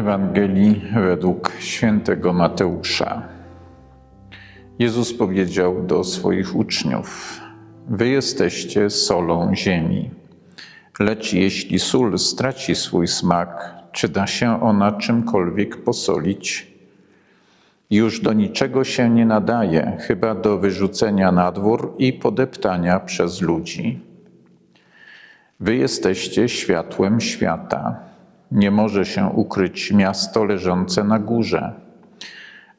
Ewangelii według świętego Mateusza. Jezus powiedział do swoich uczniów: Wy jesteście solą ziemi. Lecz jeśli sól straci swój smak, czy da się ona czymkolwiek posolić? Już do niczego się nie nadaje, chyba do wyrzucenia na dwór i podeptania przez ludzi. Wy jesteście światłem świata. Nie może się ukryć miasto leżące na górze.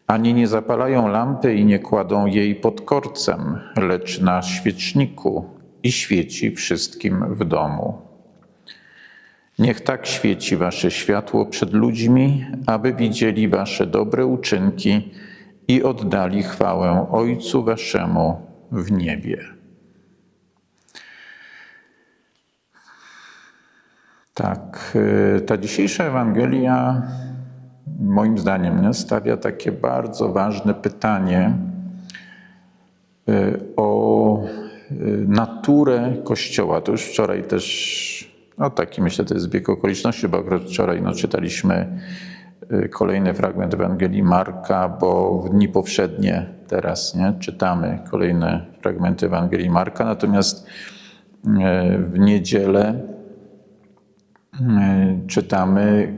Ani nie zapalają lampy i nie kładą jej pod korcem, lecz na świeczniku i świeci wszystkim w domu. Niech tak świeci wasze światło przed ludźmi, aby widzieli wasze dobre uczynki i oddali chwałę Ojcu waszemu w niebie. Tak, y, ta dzisiejsza Ewangelia, moim zdaniem, nie, stawia takie bardzo ważne pytanie y, o y, naturę Kościoła. To już wczoraj też, no taki myślę, to jest zbieg okoliczności, bo akurat wczoraj no, czytaliśmy kolejny fragment Ewangelii Marka, bo w dni powszednie teraz nie, czytamy kolejne fragmenty Ewangelii Marka, natomiast w niedzielę czytamy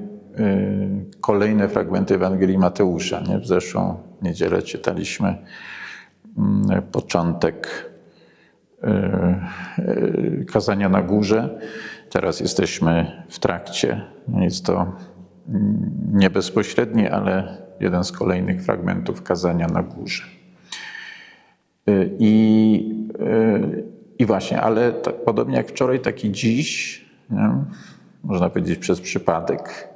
kolejne fragmenty Ewangelii Mateusza. Nie? W zeszłą niedzielę czytaliśmy początek kazania na górze. Teraz jesteśmy w trakcie. Jest to nie bezpośredni, ale jeden z kolejnych fragmentów kazania na górze. I, i właśnie, ale podobnie jak wczoraj, tak i dziś, nie? Można powiedzieć przez przypadek,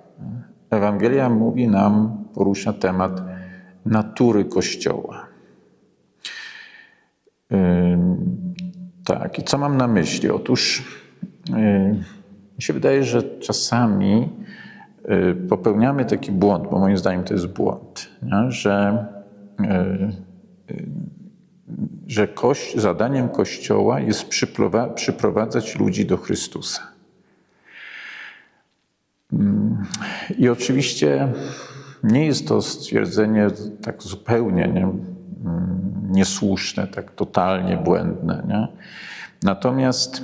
Ewangelia mówi nam, porusza temat natury Kościoła. Tak, i co mam na myśli? Otóż mi się wydaje, że czasami popełniamy taki błąd, bo moim zdaniem to jest błąd, nie? że, że kość, zadaniem Kościoła jest przyprowadzać ludzi do Chrystusa. I oczywiście nie jest to stwierdzenie tak zupełnie nie, niesłuszne, tak totalnie błędne. Nie? Natomiast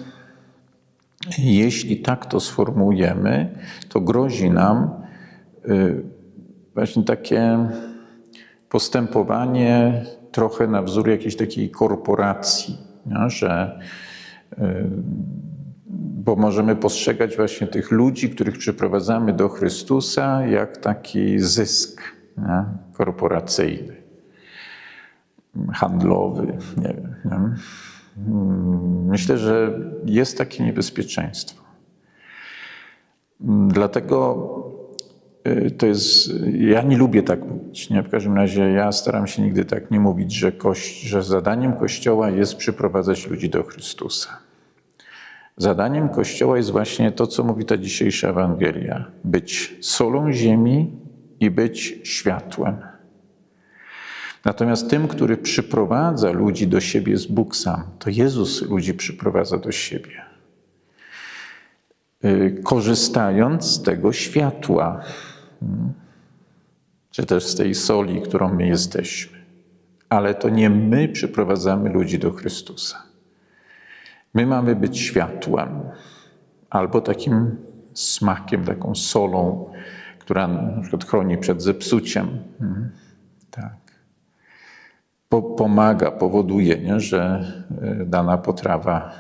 jeśli tak to sformułujemy, to grozi nam właśnie takie postępowanie trochę na wzór jakiejś takiej korporacji, nie? że bo możemy postrzegać właśnie tych ludzi, których przyprowadzamy do Chrystusa, jak taki zysk nie? korporacyjny, handlowy. Nie wiem, nie? Myślę, że jest takie niebezpieczeństwo. Dlatego to jest, ja nie lubię tak mówić. Nie? W każdym razie ja staram się nigdy tak nie mówić, że, że zadaniem Kościoła jest przyprowadzać ludzi do Chrystusa. Zadaniem Kościoła jest właśnie to, co mówi ta dzisiejsza Ewangelia: być solą ziemi i być światłem. Natomiast tym, który przyprowadza ludzi do siebie, jest Bóg sam. To Jezus ludzi przyprowadza do siebie. Korzystając z tego światła, czy też z tej soli, którą my jesteśmy. Ale to nie my przyprowadzamy ludzi do Chrystusa. My mamy być światłem albo takim smakiem, taką solą, która na przykład chroni przed zepsuciem. Tak. Po, pomaga, powoduje, nie, że dana potrawa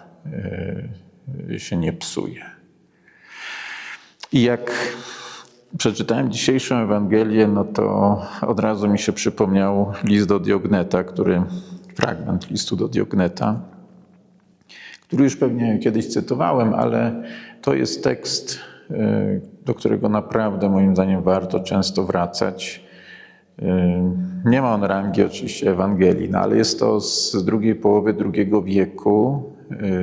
się nie psuje. I jak przeczytałem dzisiejszą Ewangelię, no to od razu mi się przypomniał list do Diogneta, który, fragment listu do Diogneta, który już pewnie kiedyś cytowałem, ale to jest tekst, do którego naprawdę moim zdaniem warto często wracać. Nie ma on rangi oczywiście Ewangelii, no ale jest to z drugiej połowy II wieku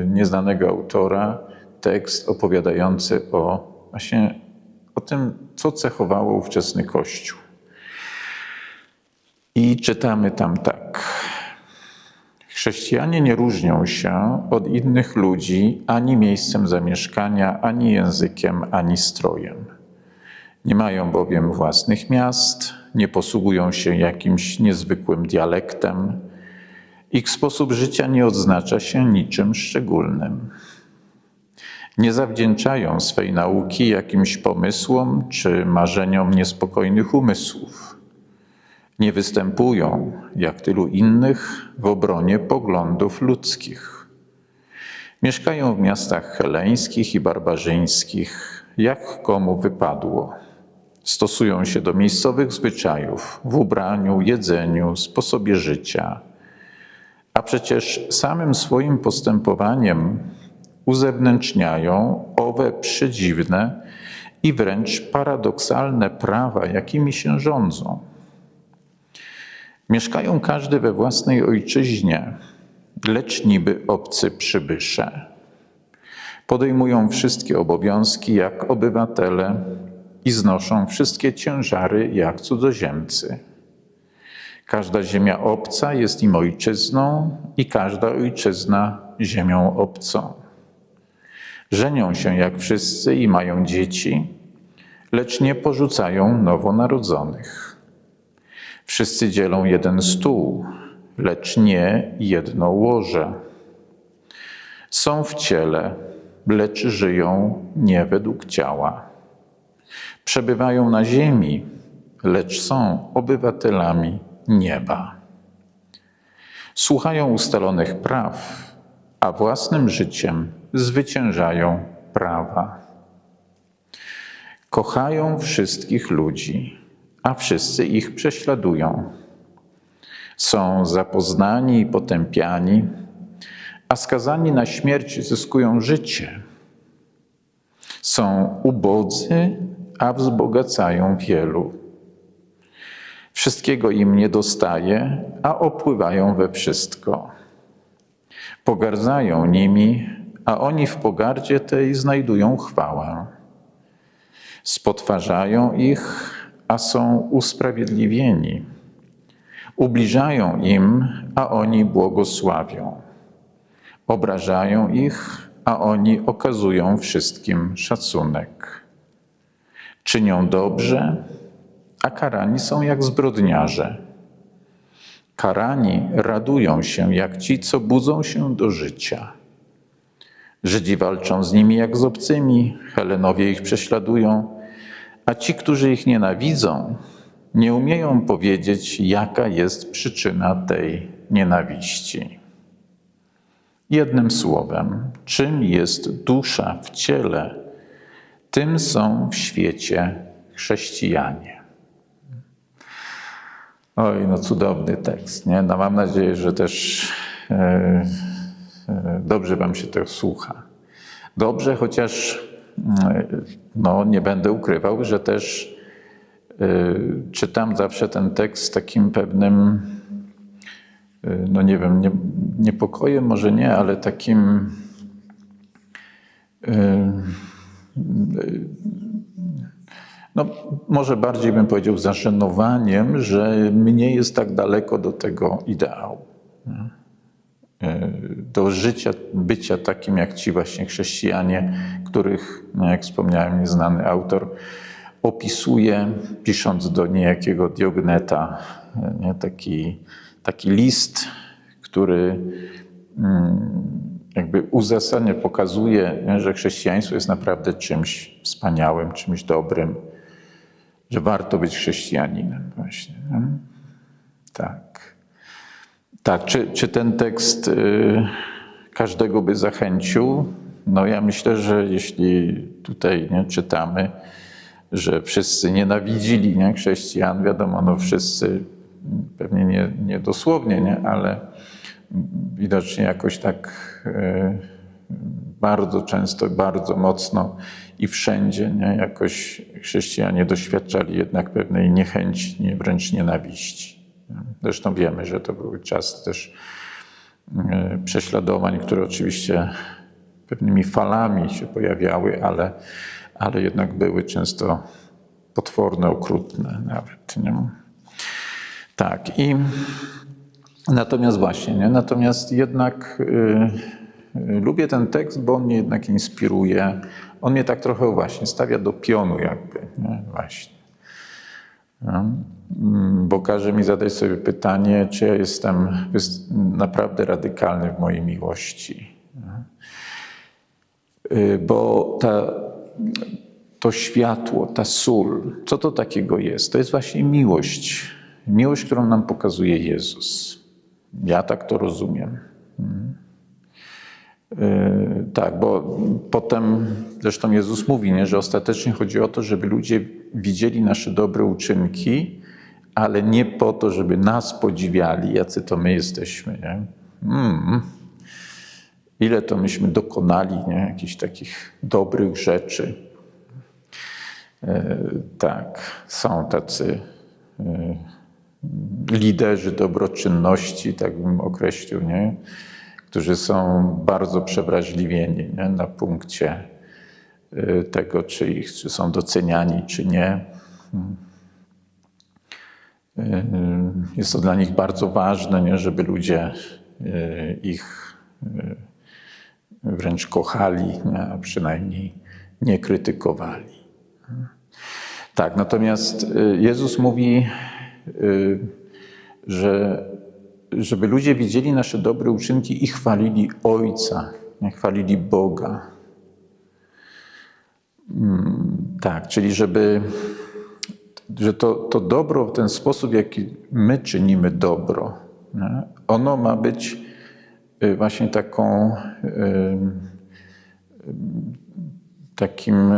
nieznanego autora tekst opowiadający o właśnie o tym, co cechowało ówczesny Kościół. I czytamy tam tak. Chrześcijanie nie różnią się od innych ludzi ani miejscem zamieszkania, ani językiem, ani strojem. Nie mają bowiem własnych miast, nie posługują się jakimś niezwykłym dialektem. Ich sposób życia nie odznacza się niczym szczególnym. Nie zawdzięczają swej nauki jakimś pomysłom czy marzeniom niespokojnych umysłów. Nie występują, jak tylu innych, w obronie poglądów ludzkich. Mieszkają w miastach heleńskich i barbarzyńskich, jak komu wypadło. Stosują się do miejscowych zwyczajów w ubraniu, jedzeniu, sposobie życia. A przecież samym swoim postępowaniem uzewnętrzniają owe przedziwne i wręcz paradoksalne prawa, jakimi się rządzą. Mieszkają każdy we własnej ojczyźnie, lecz niby obcy przybysze. Podejmują wszystkie obowiązki jak obywatele i znoszą wszystkie ciężary jak cudzoziemcy. Każda ziemia obca jest im ojczyzną i każda ojczyzna ziemią obcą. Żenią się jak wszyscy i mają dzieci, lecz nie porzucają nowonarodzonych. Wszyscy dzielą jeden stół, lecz nie jedno łoże. Są w ciele, lecz żyją nie według ciała. Przebywają na ziemi, lecz są obywatelami nieba. Słuchają ustalonych praw, a własnym życiem zwyciężają prawa. Kochają wszystkich ludzi, a wszyscy ich prześladują. Są zapoznani i potępiani, a skazani na śmierć zyskują życie. Są ubodzy, a wzbogacają wielu. Wszystkiego im nie dostaje, a opływają we wszystko. Pogardzają nimi, a oni w pogardzie tej znajdują chwałę. Spotwarzają ich, a są usprawiedliwieni. Ubliżają im, a oni błogosławią. Obrażają ich, a oni okazują wszystkim szacunek. Czynią dobrze, a karani są jak zbrodniarze. Karani radują się jak ci, co budzą się do życia. Żydzi walczą z nimi jak z obcymi, Helenowie ich prześladują, a ci, którzy ich nienawidzą, nie umieją powiedzieć, jaka jest przyczyna tej nienawiści. Jednym słowem, czym jest dusza w ciele, tym są w świecie chrześcijanie. Oj, no cudowny tekst, nie? No mam nadzieję, że też e, e, dobrze Wam się to słucha. Dobrze, chociaż no, nie będę ukrywał, że też e, czytam zawsze ten tekst z takim pewnym, e, no nie wiem, nie, niepokojem może nie, ale takim e, no, może bardziej bym powiedział zażenowaniem, że mnie jest tak daleko do tego ideału. Do życia, bycia takim jak ci właśnie chrześcijanie, których, no jak wspomniałem, nieznany autor opisuje, pisząc do niejakiego Diogneta, nie, taki, taki list, który mm, jakby uzasadnia, pokazuje, że chrześcijaństwo jest naprawdę czymś wspaniałym, czymś dobrym, że warto być chrześcijaninem właśnie. Nie? Tak. Tak, czy, czy ten tekst y, każdego by zachęcił? No ja myślę, że jeśli tutaj nie, czytamy, że wszyscy nienawidzili nie, chrześcijan, wiadomo, no wszyscy, pewnie nie, nie dosłownie, nie, ale widocznie jakoś tak y, bardzo często, bardzo mocno i wszędzie nie, jakoś chrześcijanie doświadczali jednak pewnej niechęci, nie, wręcz nienawiści. Zresztą wiemy, że to był czas też e, prześladowań, które oczywiście pewnymi falami się pojawiały, ale, ale jednak były często potworne, okrutne nawet. Nie? Tak. I natomiast właśnie, nie? natomiast jednak. Yy, Y, Lubię ten tekst, bo on mnie jednak inspiruje. On mnie tak trochę właśnie stawia do pionu jakby, nie? właśnie. No. Mm, Bo każe mi zadać sobie pytanie, czy ja jestem naprawdę radykalny w mojej miłości. Y, Bo ta, to światło, ta sól, co to takiego jest? To jest właśnie miłość. Miłość, którą nam pokazuje Jezus. Ja tak to rozumiem. Yy, Tak, bo potem zresztą Jezus mówi, nie, że ostatecznie chodzi o to, żeby ludzie widzieli nasze dobre uczynki, ale nie po to, żeby nas podziwiali, jacy to my jesteśmy. Nie? Mm. Ile to myśmy dokonali nie? jakichś takich dobrych rzeczy. Yy, Tak, są tacy yy, liderzy dobroczynności, tak bym określił, nie? Którzy są bardzo przewrażliwieni nie? na punkcie y, tego, czy, ich, czy są doceniani, czy nie. Y, Jest to dla nich bardzo ważne, nie? żeby ludzie y, ich y, wręcz kochali, nie? a przynajmniej nie krytykowali. Tak, natomiast y, Jezus mówi, y, że żeby ludzie widzieli nasze dobre uczynki i chwalili Ojca, chwalili Boga. Mm, Tak, czyli żeby, że to, to dobro, ten sposób, w jaki my czynimy dobro, nie? ono ma być y, właśnie taką, y, y, takim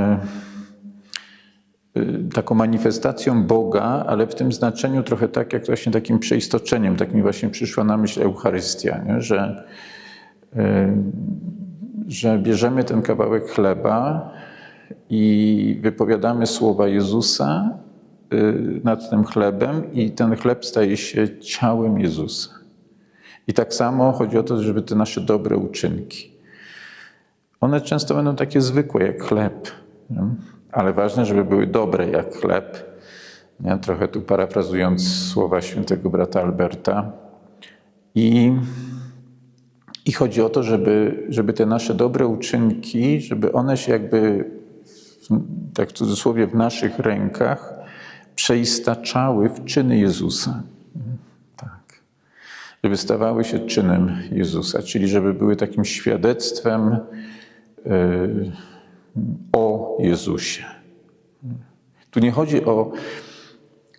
taką manifestacją Boga, ale w tym znaczeniu trochę tak jak właśnie takim przeistoczeniem. Tak mi właśnie przyszła na myśl Eucharystia, nie? Że, y, że bierzemy ten kawałek chleba i wypowiadamy słowa Jezusa y, nad tym chlebem i ten chleb staje się ciałem Jezusa. I tak samo chodzi o to, żeby te nasze dobre uczynki. One często będą takie zwykłe jak chleb, nie? Ale ważne, żeby były dobre jak chleb. Trochę tu parafrazując słowa świętego brata Alberta. I, i chodzi o to, żeby, żeby te nasze dobre uczynki, żeby one się jakby, tak w cudzysłowie, w naszych rękach przeistaczały w czyny Jezusa. Tak żeby stawały się czynem Jezusa, czyli żeby były takim świadectwem y, o Jezusie. Tu nie chodzi o,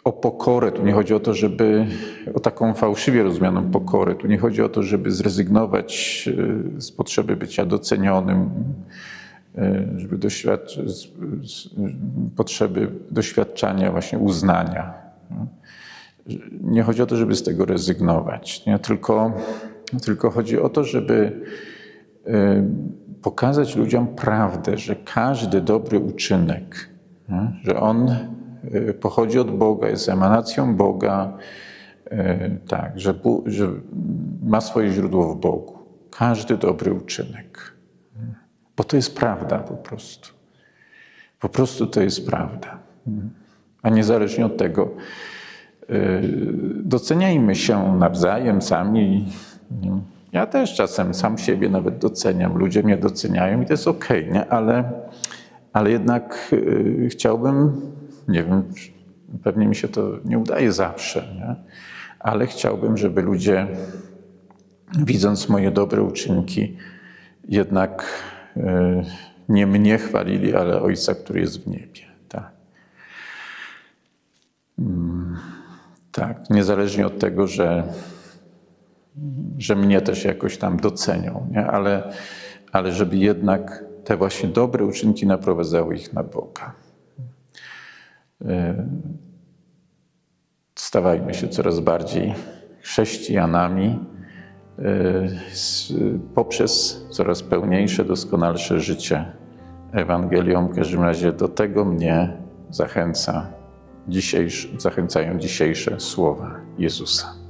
o pokorę, tu nie chodzi o to, żeby o taką fałszywie rozumianą pokorę, tu nie chodzi o to, żeby zrezygnować y, z potrzeby bycia docenionym, y, żeby doświadczyć potrzeby doświadczania właśnie uznania. Nie chodzi o to, żeby z tego rezygnować, nie? Tylko, tylko chodzi o to, żeby y, pokazać ludziom prawdę, że każdy dobry uczynek, że on y, pochodzi od Boga, jest emanacją Boga, y, tak, że, że ma swoje źródło w Bogu. Każdy dobry uczynek. Bo to jest prawda po prostu. Po prostu to jest prawda. A niezależnie od tego, y, doceniajmy się nawzajem, sami. Ja też czasem sam siebie nawet doceniam, ludzie mnie doceniają i to jest okej, nie? Ale, ale jednak y, chciałbym, nie wiem, pewnie mi się to nie udaje zawsze, nie? ale chciałbym, żeby ludzie, widząc moje dobre uczynki, jednak y, nie mnie chwalili, ale Ojca, który jest w niebie. Tak. Tak, niezależnie od tego, że, że mnie też jakoś tam docenią, nie? Ale, ale żeby jednak te właśnie dobre uczynki naprowadzały ich na Boga. E, Stawajmy się coraz bardziej chrześcijanami e, poprzez coraz pełniejsze, doskonalsze życie Ewangelią. W każdym razie do tego mnie zachęca zachęcają dzisiejsze słowa Jezusa.